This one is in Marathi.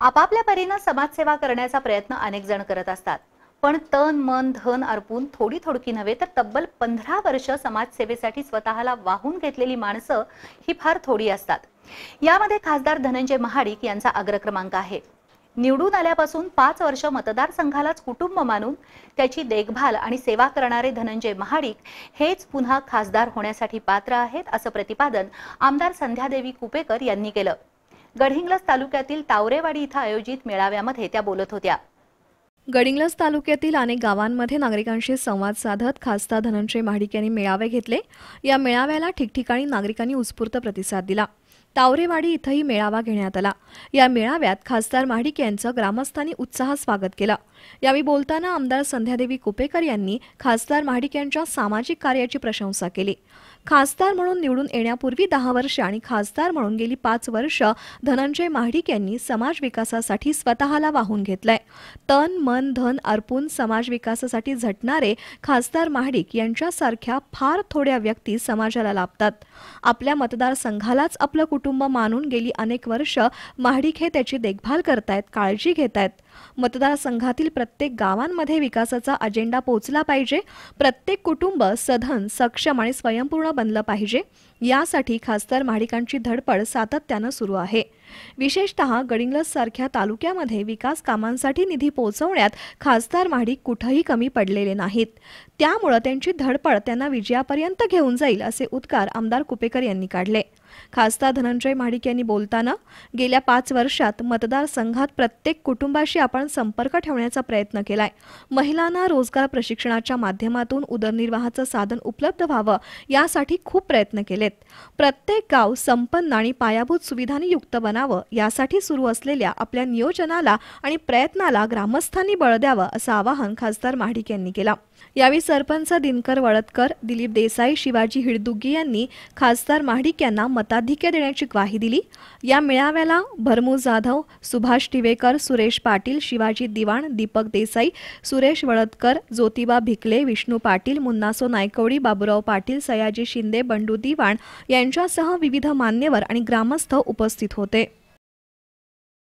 आपापल्या परीनं समाजसेवा करण्याचा प्रयत्न अनेक जण करत असतात. पण तन मन धन अर्पून थोडी थोडकी नव्हे तर तब्बल पंधरा वर्ष समाजसेवेसाठी स्वतःला वाहून घेतलेली माणसं ही फार थोडी असतात. यामध्ये खासदार धनंजय महाडिक यांचा अग्रक्रमांक आहे. निवडून आल्यापासून पाच वर्ष मतदारसंघालाच कुटुंब मानून त्याची देखभाल आणि सेवा करणारे धनंजय महाडिक हेच पुन्हा खासदार होण्यासाठी पात्र आहेत असं प्रतिपादन आमदार संध्यादेवी कुपेकर यांनी केलं. गडहिंग्लज तालुक्यातील तावरेवाडी इथं आयोजित मेळाव्यामध्ये त्या बोलत होत्या. गडिंग्लज तालुक्यातील अनेक गावांमध्ये नागरिकांशी संवाद साधत खासदार धनंजय महाडिक यांनी मेळावे घेतले. या मेळाव्याला ठिकठिकाणी नागरिकांनी उत्स्फूर्त प्रतिसाद दिला. तावरेवाडी इथंही मेळावा घेण्यात आला. या मेळाव्यात खासदार महाडिक यांचं ग्रामस्थांनी उत्साहात स्वागत केलं. यावेळी बोलताना आमदार संध्यादेवी कुपेकर यांनी खासदार महाडिक यांच्या सामाजिक कार्याची प्रशंसा केली. खासदार म्हणून निवडून येण्यापूर्वी दहा वर्ष आणि खासदार म्हणून गेली पाच वर्ष धनंजय महाडिक यांनी समाज विकासासाठी स्वतःला वाहून घेतलंय. तन मन धन अर्पून समाज विकासासाठी झटणारे खासदार महाडिक यांच्यासारख्या फार थोड्या व्यक्ती समाजाला लाभतात. आपल्या मतदारसंघालाच आपलं कुटुंब मानून गेली अनेक वर्ष महाडिक हे त्याची देखभाल करतायत काळजी घेतायत. मतदारसंघातील प्रत्येक गावांमध्ये विकासाचा अजेंडा पोहोचला पाहिजे. प्रत्येक कुटुंब सधन सक्षम आणि स्वयंपूर्ण बनलं पाहिजे. यासाठी खासदार महाडिकांची धडपड सातत्यानं सुरू आहे. विशेषतः गडिंग्लज सारख्या तालुक्यामध्ये विकास कामांसाठी निधी पोहोचवण्यात खासदार महाडिक कुठंही कमी पडलेले नाहीत. त्यामुळं त्यांची धडपड त्यांना विजयापर्यंत घेऊन जाईल असे उद्गार आमदार कुपेकर यांनी काढले. खासदार धनंजय महाडिक यांनी बोलताना गेल्या पाच वर्षात मतदारसंघात प्रत्येक कुटुंबाशी आपण संपर्क ठेवण्याचा प्रयत्न केलाय. महिलांना रोजगार प्रशिक्षणाच्या माध्यमातून उदरनिर्वाहाचं साधन उपलब्ध व्हावं यासाठी खूप प्रयत्न केलेत. प्रत्येक गाव संपन्न आणि पायाभूत सुविधांनी युक्त बनावं यासाठी सुरू असलेल्या आपल्या नियोजनाला आणि प्रयत्नाला ग्रामस्थांनी बळ द्यावं असं आवाहन खासदार महाडिक यांनी केलं. यावेळी सरपंच दिनकर वळतकर दिलीप देसाई शिवाजी हिडदुग्गी यांनी खासदार महाडिक यांना मताधिक्य देण्याची ग्वाही दिली. या मेळाव्याला भरमू जाधव सुभाष टिवेकर सुरेश पाटील शिवाजी दिवाण दीपक देसाई सुरेश वळतकर ज्योतिबा भिकले विष्णू पाटील मुन्नासो नायकवडी बाबुराव पाटील सयाजी शिंदे बंडू दिवाण यांच्यासह विविध मान्यवर आणि ग्रामस्थ उपस्थित होते.